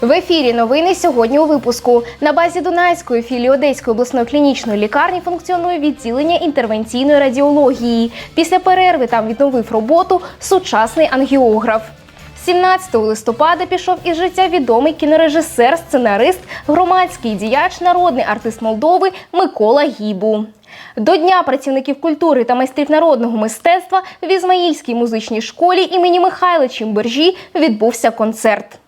В ефірі новини сьогодні у випуску. На базі Дунайської філії Одеської обласної клінічної лікарні функціонує відділення інтервенційної радіології. Після перерви там відновив роботу сучасний ангіограф. 17 листопада пішов із життя відомий кінорежисер, сценарист, громадський діяч, народний артист Молдови Микола Гібу. До Дня працівників культури та майстрів народного мистецтва в Ізмаїльській музичній школі імені Михайла Чимбержі відбувся концерт.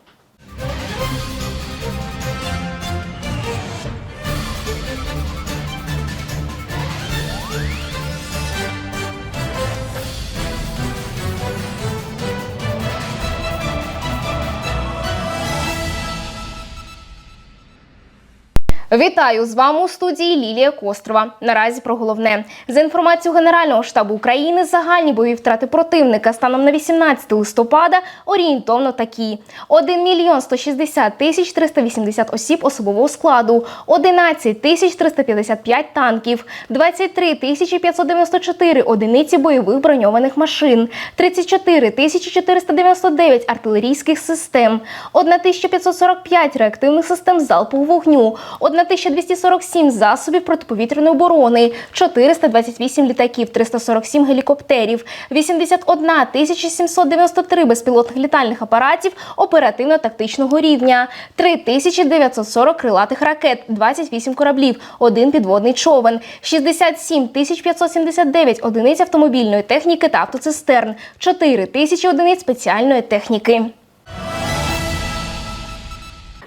Вітаю з вами у студії Лілія Кострова. Наразі про головне за інформацією Генерального штабу України. Загальні бойові втрати противника станом на 18 листопада орієнтовно такі: 1 мільйон 160 тисяч 380 осіб особового складу, 11 тисяч 355 танків, 23 тисячі 594 одиниці бойових броньованих машин, 34 тисячі 499 артилерійських систем, 1545 реактивних систем залпового вогню, 1247 засобів протиповітряної оборони, 428 літаків, 347 гелікоптерів, 81 793 безпілотних літальних апаратів оперативно-тактичного рівня, 3940 крилатих ракет, 28 кораблів, один підводний човен, 67 579 одиниць автомобільної техніки та автоцистерн, 4 тисячі одиниць спеціальної техніки.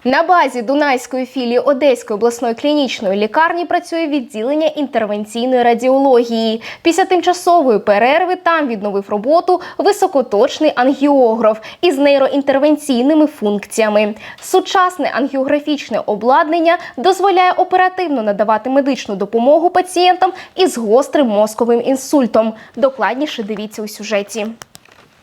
На базі Дунайської філії Одеської обласної клінічної лікарні працює відділення інтервенційної радіології. Після тимчасової перерви там відновив роботу високоточний ангіограф із нейроінтервенційними функціями. Сучасне ангіографічне обладнання дозволяє оперативно надавати медичну допомогу пацієнтам із гострим мозковим інсультом. Докладніше дивіться у сюжеті.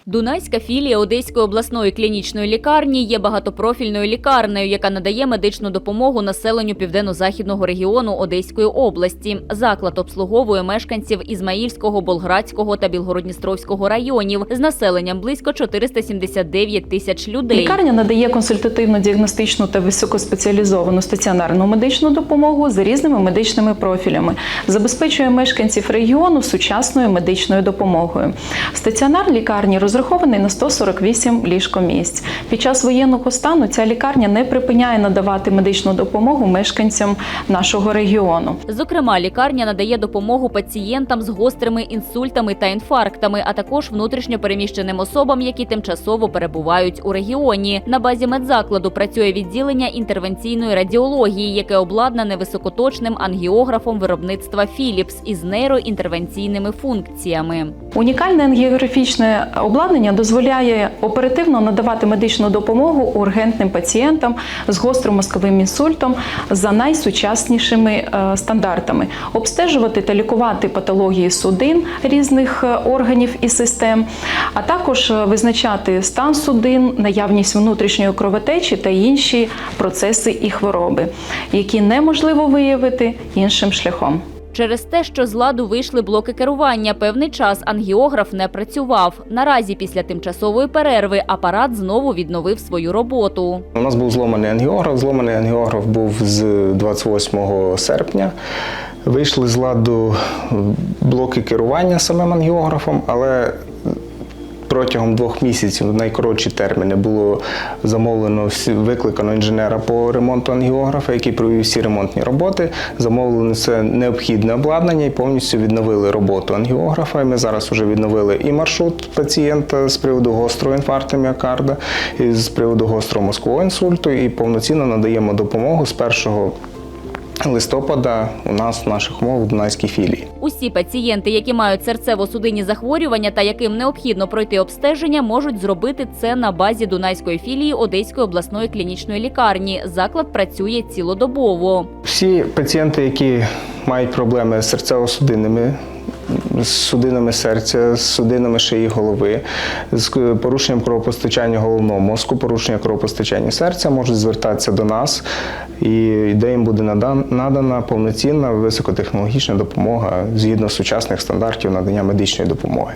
Дунайська філія Одеської обласної клінічної лікарні є багатопрофільною лікарнею, яка надає медичну допомогу населенню південно-західного регіону Одеської області. Заклад обслуговує мешканців Ізмаїльського, Болградського та Білгородністровського районів з населенням близько 479 тисяч людей. Лікарня надає консультативно-діагностичну та високоспеціалізовану стаціонарну медичну допомогу з різними медичними профілями, забезпечує мешканців регіону сучасною медичною допомогою. Стаціонар лікарні розрахований на 148 ліжкомісць. Під час воєнного стану ця лікарня не припиняє надавати медичну допомогу мешканцям нашого регіону. Зокрема, лікарня надає допомогу пацієнтам з гострими інсультами та інфарктами, а також внутрішньо переміщеним особам, які тимчасово перебувають у регіоні. На базі медзакладу працює відділення інтервенційної радіології, яке обладнане високоточним ангіографом виробництва Philips із нейроінтервенційними функціями. Унікальне ангіографічне обладнання дозволяє оперативно надавати медичну допомогу ургентним пацієнтам з гострим мозковим інсультом за найсучаснішими е, стандартами, обстежувати та лікувати патології судин різних е, органів і систем, а також е, визначати стан судин, наявність внутрішньої кровотечі та інші процеси і хвороби, які неможливо виявити іншим шляхом. Через те, що з ладу вийшли блоки керування, певний час ангіограф не працював. Наразі після тимчасової перерви апарат знову відновив свою роботу. У нас був зломаний ангіограф. Зломаний ангіограф був з 28 серпня. Вийшли з ладу блоки керування самим ангіографом, але протягом двох місяців, найкоротші терміни, було замовлено всі- викликано інженера по ремонту ангіографа, який провів всі ремонтні роботи. Замовлено це необхідне обладнання і повністю відновили роботу ангіографа. І ми зараз вже відновили і маршрут пацієнта з приводу гострого інфаркту міокарда, і з приводу гострого мозкового інсульту, і повноцінно надаємо допомогу з 1 листопада у нас в наших умовах в Дунайській філії. Усі пацієнти, які мають серцево-судинні захворювання та яким необхідно пройти обстеження, можуть зробити це на базі Дунайської філії Одеської обласної клінічної лікарні. Заклад працює цілодобово. Всі пацієнти, які мають проблеми з серцево-судинними, з судинами серця, з судинами шиї голови, з порушенням кровопостачання головного мозку, порушення кровопостачання серця, можуть звертатися до нас, і де їм буде надана повноцінна високотехнологічна допомога згідно сучасних стандартів надання медичної допомоги.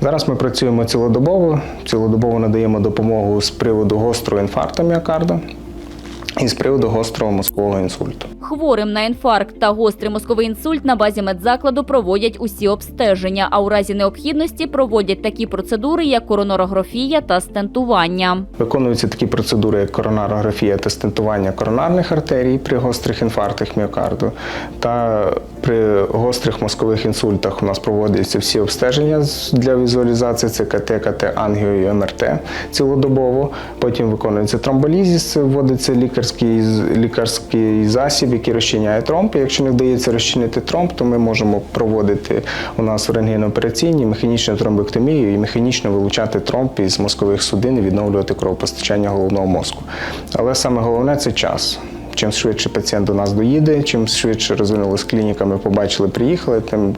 Зараз ми працюємо цілодобово, цілодобово надаємо допомогу з приводу гострого інфаркту міокарда. із приводу гострого мозкового інсульту. Хворим на інфаркт та гострий мозковий інсульт на базі медзакладу проводять усі обстеження, а у разі необхідності проводять такі процедури, як коронарографія та стентування. Виконуються такі процедури, як коронарографія та стентування коронарних артерій при гострих інфарктах міокарду. Та при гострих мозкових інсультах у нас проводяться всі обстеження для візуалізації це КТ, КТ, ангіо і МРТ цілодобово. Потім виконується тромболізіс, вводиться лікарський, лікарський засіб, який розчиняє тромб. Якщо не вдається розчинити тромб, то ми можемо проводити у нас в рентгенопераційній механічну тромбектомію і механічно вилучати тромб із мозкових судин і відновлювати кровопостачання головного мозку. Але саме головне це час. Чим швидше пацієнт до нас доїде, чим швидше розвинулась клініка, ми побачили, приїхали, тим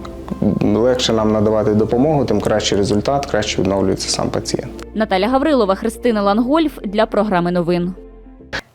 легше нам надавати допомогу, тим кращий результат, краще відновлюється сам пацієнт. Наталя Гаврилова, Христина Лангольф для програми новин.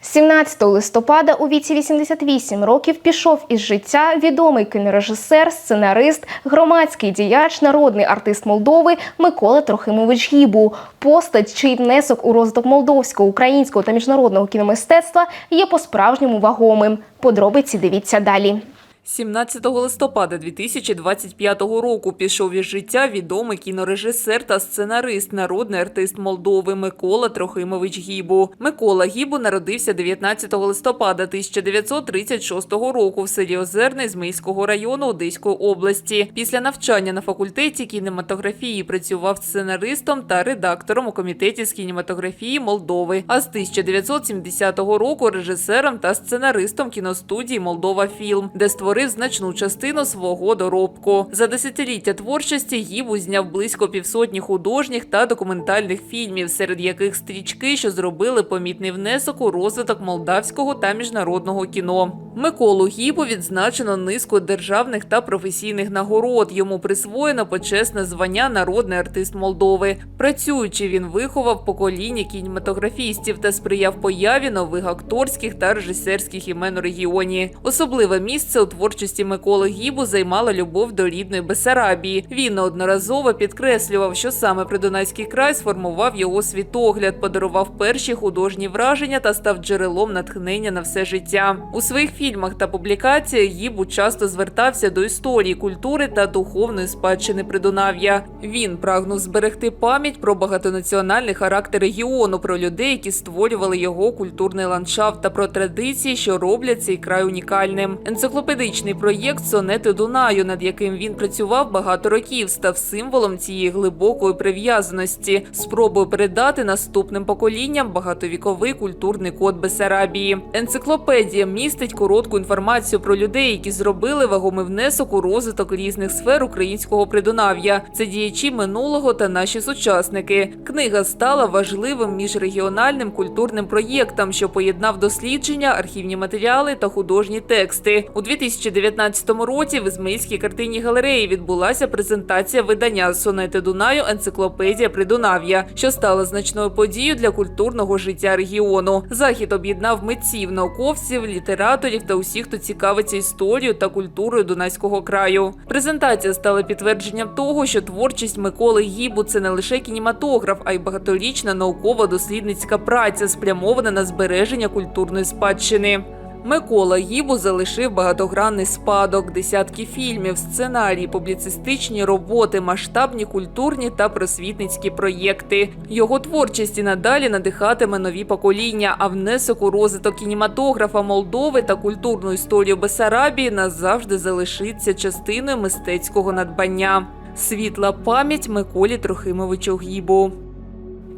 17 листопада у віці 88 років пішов із життя відомий кінорежисер, сценарист, громадський діяч, народний артист Молдови Микола Трохимович Гібу. Постать, чий внесок у розвиток молдовського, українського та міжнародного кіномистецтва є по-справжньому вагомим. Подробиці дивіться далі. 17 листопада 2025 року пішов із життя відомий кінорежисер та сценарист, народний артист Молдови Микола Трохимович Гібу. Микола Гібу народився 19 листопада 1936 року в селі Озерне Ізмейського району Одеської області. Після навчання на факультеті кінематографії працював сценаристом та редактором у комітеті з кінематографії Молдови. А з 1970 року режисером та сценаристом кіностудії Молдова Фільм, де створив значну частину свого доробку. За десятиліття творчості Гібу зняв близько півсотні художніх та документальних фільмів, серед яких стрічки, що зробили помітний внесок у розвиток молдавського та міжнародного кіно. Миколу Гібу відзначено низку державних та професійних нагород. Йому присвоєно почесне звання народний артист Молдови. Працюючи, він виховав покоління кінематографістів та сприяв появі нових акторських та режисерських імен у регіоні. Особливе місце у творчості Миколи Гібу займала любов до рідної Бесарабії. Він неодноразово підкреслював, що саме Придунайський край сформував його світогляд, подарував перші художні враження та став джерелом натхнення на все життя. У своїх фільмах та публікаціях Гібу часто звертався до історії, культури та духовної спадщини Придунав'я. Він прагнув зберегти пам'ять про багатонаціональний характер регіону, про людей, які створювали його культурний ландшафт та про традиції, що роблять цей край унікальним. Енциклопедичний проєкт Сонети Дунаю, над яким він працював багато років, став символом цієї глибокої прив'язаності, спробою передати наступним поколінням багатовіковий культурний код Бесарабії. Енциклопедія містить коротку інформацію про людей, які зробили вагомий внесок у розвиток різних сфер українського придунав'я. Це діячі минулого та наші сучасники. Книга стала важливим міжрегіональним культурним проєктом, що поєднав дослідження, архівні матеріали та художні тексти. У 2019 році в Ізмаїльській картинній галереї відбулася презентація видання Сонети Дунаю Енциклопедія Придунав'я, що стала значною подією для культурного життя регіону. Захід об'єднав митців, науковців, літераторів та усіх, хто цікавиться історією та культурою Дунайського краю. Презентація стала підтвердженням того, що творчість Миколи Гібу це не лише кінематограф, а й багаторічна наукова-дослідницька праця, спрямована на збереження культурної спадщини. Микола Гібу залишив багатогранний спадок, десятки фільмів, сценарії, публіцистичні роботи, масштабні культурні та просвітницькі проєкти. Його творчість і надалі надихатиме нові покоління, а внесок у розвиток кінематографа Молдови та культурну історію Бесарабії назавжди залишиться частиною мистецького надбання. Світла пам'ять Миколі Трохимовичу Гібу.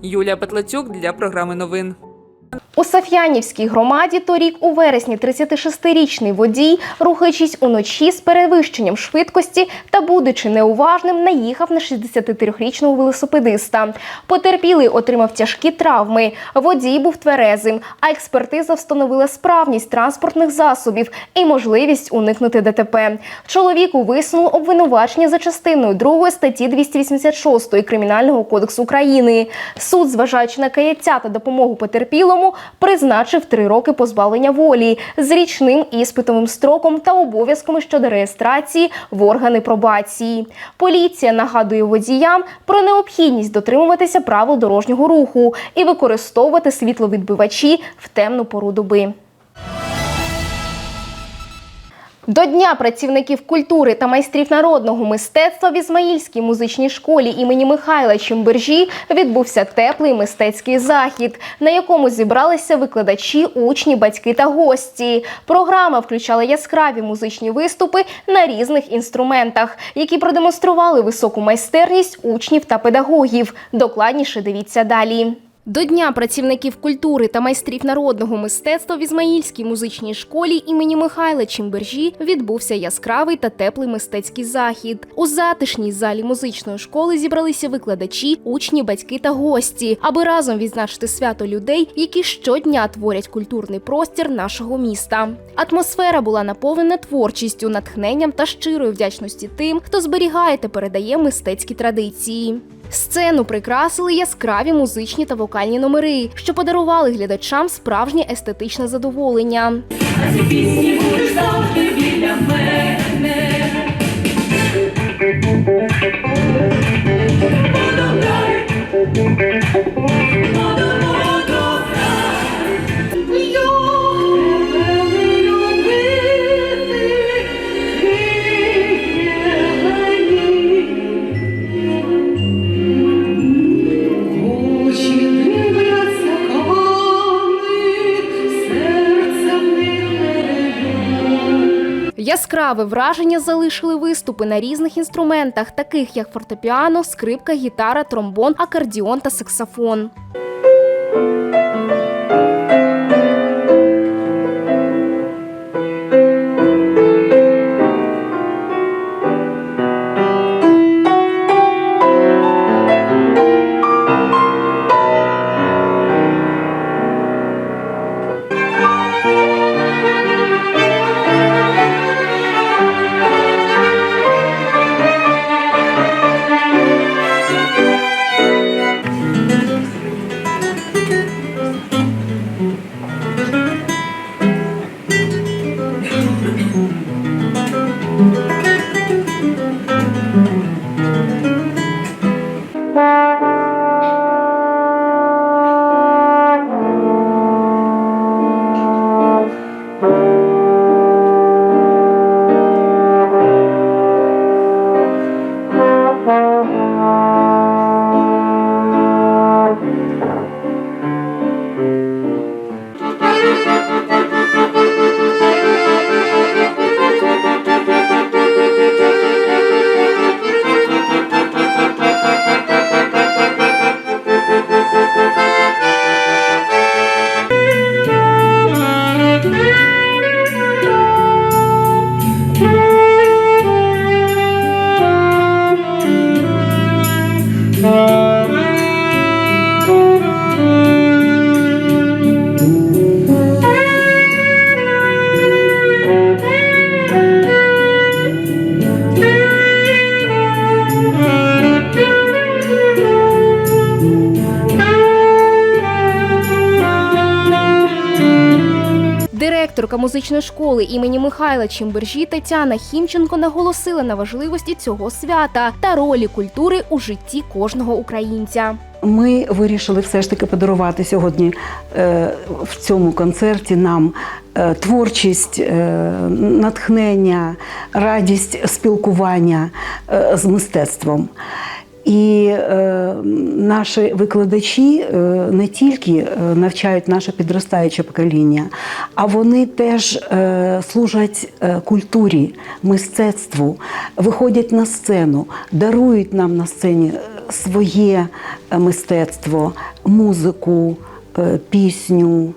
Юлія Петлацюк для програми новин. У Саф'янівській громаді торік у вересні 36-річний водій, рухаючись уночі з перевищенням швидкості та будучи неуважним, наїхав на 63-річного велосипедиста. Потерпілий отримав тяжкі травми. Водій був тверезим, а експертиза встановила справність транспортних засобів і можливість уникнути ДТП. Чоловіку висунули обвинувачення за частиною 2 статті 286 Кримінального кодексу України. Суд, зважаючи на каяття та допомогу потерпілому, призначив три роки позбавлення волі з річним іспитовим строком та обов'язками щодо реєстрації в органи пробації. Поліція нагадує водіям про необхідність дотримуватися правил дорожнього руху і використовувати світловідбивачі в темну пору доби. До Дня працівників культури та майстрів народного мистецтва в Ізмаїльській музичній школі імені Михайла Чимбержі відбувся теплий мистецький захід, на якому зібралися викладачі, учні, батьки та гості. Програма включала яскраві музичні виступи на різних інструментах, які продемонстрували високу майстерність учнів та педагогів. Докладніше дивіться далі. До Дня працівників культури та майстрів народного мистецтва в Ізмаїльській музичній школі імені Михайла Чимбержі відбувся яскравий та теплий мистецький захід. У затишній залі музичної школи зібралися викладачі, учні, батьки та гості, аби разом відзначити свято людей, які щодня творять культурний простір нашого міста. Атмосфера була наповнена творчістю, натхненням та щирою вдячності тим, хто зберігає та передає мистецькі традиції. Сцену прикрасили яскраві музичні та вокальні номери, що подарували глядачам справжнє естетичне задоволення. Очі Яскраве враження залишили виступи на різних інструментах, таких як фортепіано, скрипка, гітара, тромбон, акордіон та саксофон. Директорка музичної школи імені Михайла Чимбержі Тетяна Хімченко наголосила на важливості цього свята та ролі культури у житті кожного українця. Ми вирішили все ж таки подарувати сьогодні е, в цьому концерті нам е, творчість, е, натхнення, радість спілкування з мистецтвом. І е, наші викладачі е, не тільки е, навчають наше підростаюче покоління, а вони теж е, служать е, культурі, мистецтву, виходять на сцену, дарують нам на сцені е, своє мистецтво, музику, пісню.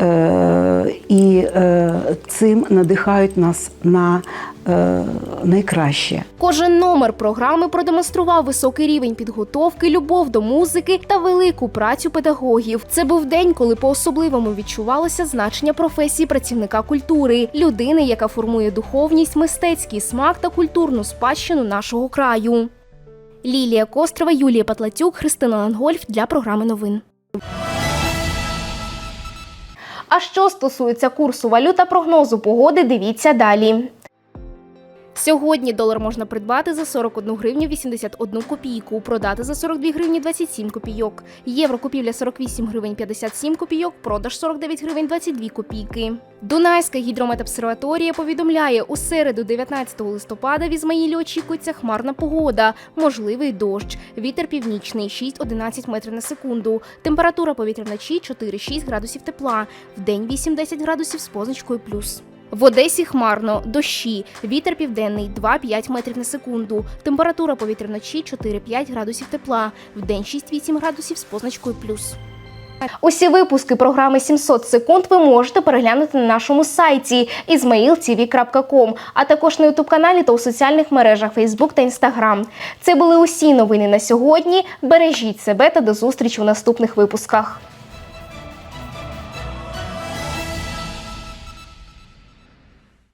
Е, І е, цим надихають нас на е, найкраще. Кожен номер програми продемонстрував високий рівень підготовки, любов до музики та велику працю педагогів. Це був день, коли по-особливому відчувалося значення професії працівника культури, людини, яка формує духовність, мистецький смак та культурну спадщину нашого краю. Лілія Кострова, Юлія Патлатюк, Христина Лангольф для програми новин. А що стосується курсу валюта прогнозу погоди, дивіться далі. Сьогодні долар можна придбати за 41 гривню 81 копійку, продати за 42 гривні 27 копійок. Євро купівля 48 гривень 57 копійок, продаж 49 гривень 22 копійки. Дунайська гідрометобсерваторія повідомляє, у середу 19 листопада в Ізмаїлі очікується хмарна погода, можливий дощ, вітер північний 6-11 метрів на секунду, температура повітря вночі 4-6 градусів тепла, вдень 8-10 градусів з позначкою плюс. В Одесі хмарно, дощі, вітер південний 2-5 метрів на секунду, температура повітря вночі 4-5 градусів тепла, вдень 6-8 градусів з позначкою плюс. Усі випуски програми 700 секунд ви можете переглянути на нашому сайті izmailtv.com, а також на ютуб-каналі та у соціальних мережах Facebook та Instagram. Це були усі новини на сьогодні. Бережіть себе та до зустрічі у наступних випусках.